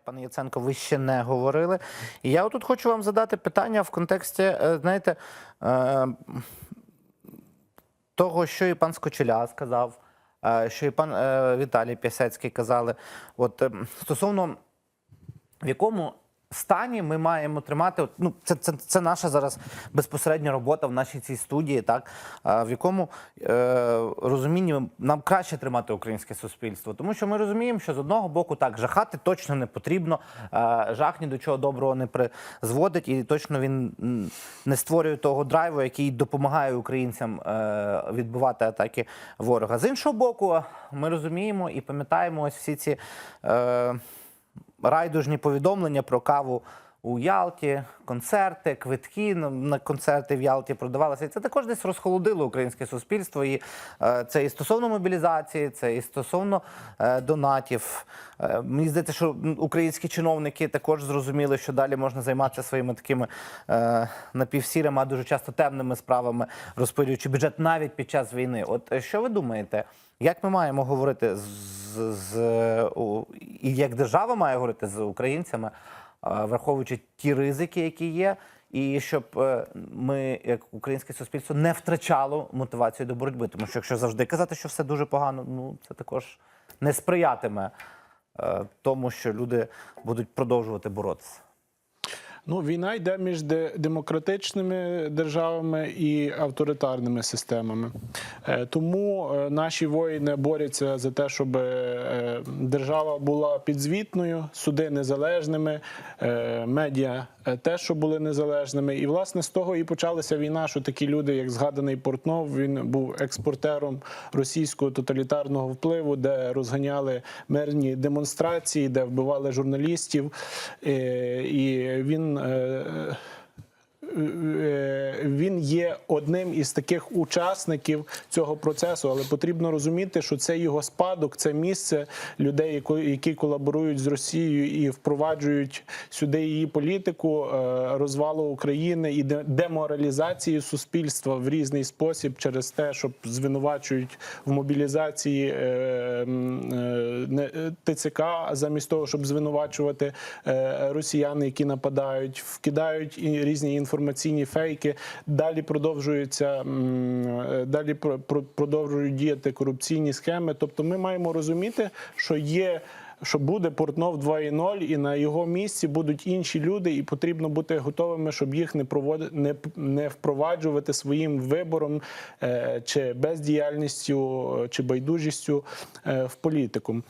Пане Яценко, ви ще не говорили. І я тут хочу вам задати питання в контексті, е, знаєте, е, того, що і пан Скочеля сказав, е, що і пан Віталій Пясецький казали. От е, стосовно в якому стані ми маємо тримати, ну, це, це, це наша зараз безпосередня робота в нашій цій студії, так, в якому е, розумінні нам краще тримати українське суспільство. Тому що ми розуміємо, що з одного боку так, жахати точно не потрібно, е, жах ні до чого доброго не призводить, і точно він не створює того драйву, який допомагає українцям е, відбивати атаки ворога. З іншого боку, ми розуміємо і пам'ятаємо ось всі ці. Е, райдужні повідомлення про каву у Ялті, концерти, квитки на- концерти в Ялті продавалися. Це також десь розхолодило українське суспільство. І е, це і стосовно мобілізації, це і стосовно е, донатів. Е, мені здається, що українські чиновники також зрозуміли, що далі можна займатися своїми такими напівсірими, а дуже часто темними справами, розпилюючи бюджет навіть під час війни. От що ви думаєте? Як ми маємо говорити з, з у- і як держава має говорити з українцями, враховуючи ті ризики, які є, і щоб е, ми, як українське суспільство, не втрачало мотивацію до боротьби? Тому що якщо завжди казати, що все дуже погано, ну це також не сприятиме е, тому, що люди будуть продовжувати боротися. Ну, війна йде між демократичними державами і авторитарними системами. Е, Тому е, наші воїни борються за те, щоб е, держава була підзвітною, суди незалежними, медіа теж щоб були незалежними. І власне з того і почалася війна, що такі люди, як згаданий Портнов, він був експортером російського тоталітарного впливу, де розганяли мирні демонстрації, де вбивали журналістів. І він. Е, він є одним із таких учасників цього процесу, але потрібно розуміти, що це його спадок, це місце людей, які колаборують з Росією і впроваджують сюди її політику е, розвалу України і де- деморалізації суспільства в різний спосіб через те, щоб звинувачують в мобілізації е, е, ТЦК, замість того, щоб звинувачувати росіян, які нападають, вкидають різні інформаційні фейки. Далі продовжуються е, далі про- про- продовжують діяти корупційні схеми. Тобто, ми маємо розуміти, що є. Що буде Портнов 2.0, і на його місці будуть інші люди, і потрібно бути готовими, щоб їх не проводи, не, не впроваджувати своїм вибором е, чи бездіяльністю, чи байдужістю е, в політику.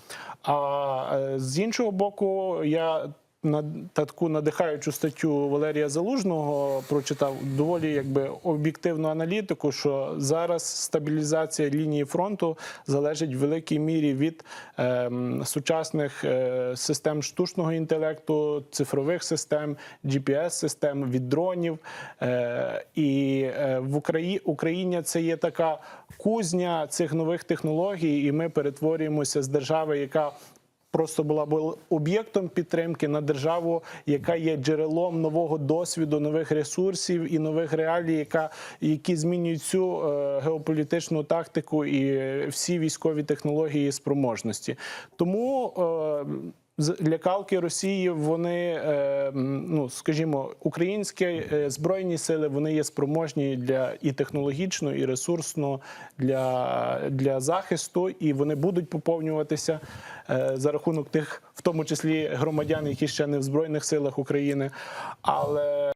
А е, з іншого боку, я таку надихаючу статтю Валерія Залужного прочитав доволі якби об'єктивну аналітику, що зараз стабілізація лінії фронту залежить в великій мірі від ем, сучасних е, систем штучного інтелекту, цифрових систем, GPS-систем, від дронів. Е, і е, в Україні Україні це є така кузня цих нових технологій, і ми перетворюємося з держави, яка просто була б об'єктом підтримки на державу, яка є джерелом нового досвіду, нових ресурсів і нових реалій, яка які змінюють цю е, геополітичну тактику і всі військові технології і спроможності. Тому е, лякалки Росії, вони, е, ну скажімо, українські е, збройні сили вони є спроможні для і технологічно, і ресурсно для, для захисту, і вони будуть поповнюватися е, за рахунок тих, в тому числі громадян, які ще не в збройних силах України. Але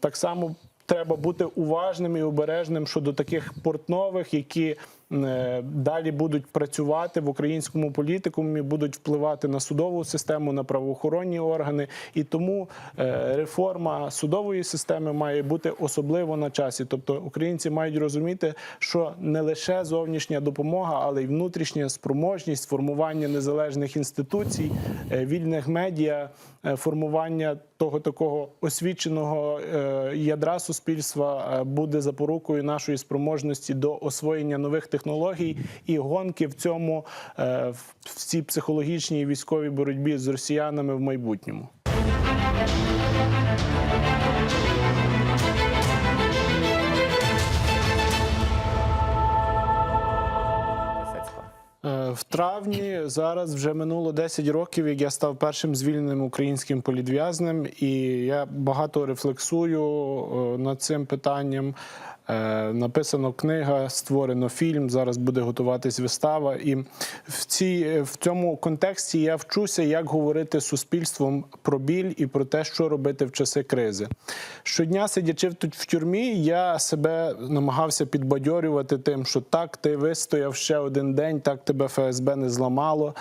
так само треба бути уважним і обережним щодо таких портнових, які далі будуть працювати в українському політикумі, будуть впливати на судову систему, на правоохоронні органи. І тому е, реформа судової системи має бути особливо на часі. Тобто українці мають розуміти, що не лише зовнішня допомога, але й внутрішня спроможність формування незалежних інституцій, е, вільних медіа, е, формування того такого освіченого е, ядра суспільства е, буде запорукою нашої спроможності до освоєння нових технологій і гонки в цьому е, в цій психологічній військовій боротьбі з росіянами в майбутньому. Е, В травні зараз вже минуло 10 років, як я став першим звільненим українським політв'язнем, і я багато рефлексую е, над цим питанням. Е, Написано книга, створено фільм. Зараз буде готуватись вистава. І в цій в цьому контексті я вчуся, як говорити суспільством про біль і про те, що робити в часи кризи. Щодня, сидячи тут в тюрмі, я себе намагався підбадьорювати тим, що так, ти вистояв ще один день, так тебе ФСБ не зламало.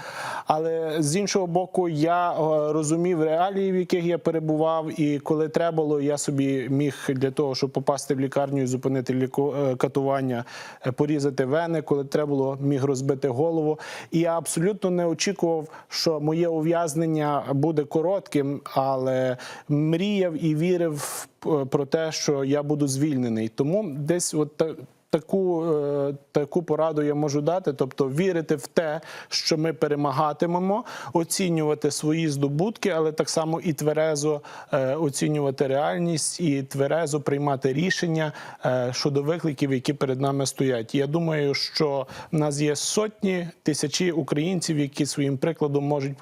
Але з іншого боку, я е, розумів реалії, в яких я перебував, і коли треба було, я собі міг для того, щоб попасти в лікарню і зупинити ліку... е, катування, е, порізати вени, коли треба було, міг розбити голову. І я абсолютно не очікував, що моє ув'язнення буде коротким, але мріяв і вірив е, про те, що я буду звільнений. Тому десь от та- Таку, е, таку пораду я можу дати, тобто вірити в те, що ми перемагатимемо, оцінювати свої здобутки, але так само і тверезо е, оцінювати реальність і тверезо приймати рішення е, щодо викликів, які перед нами стоять. Я думаю, що в нас є сотні тисячі українців, які своїм прикладом можуть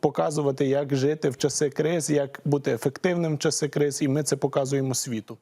показувати, як жити в часи криз, як бути ефективним в часи криз, і ми це показуємо світу.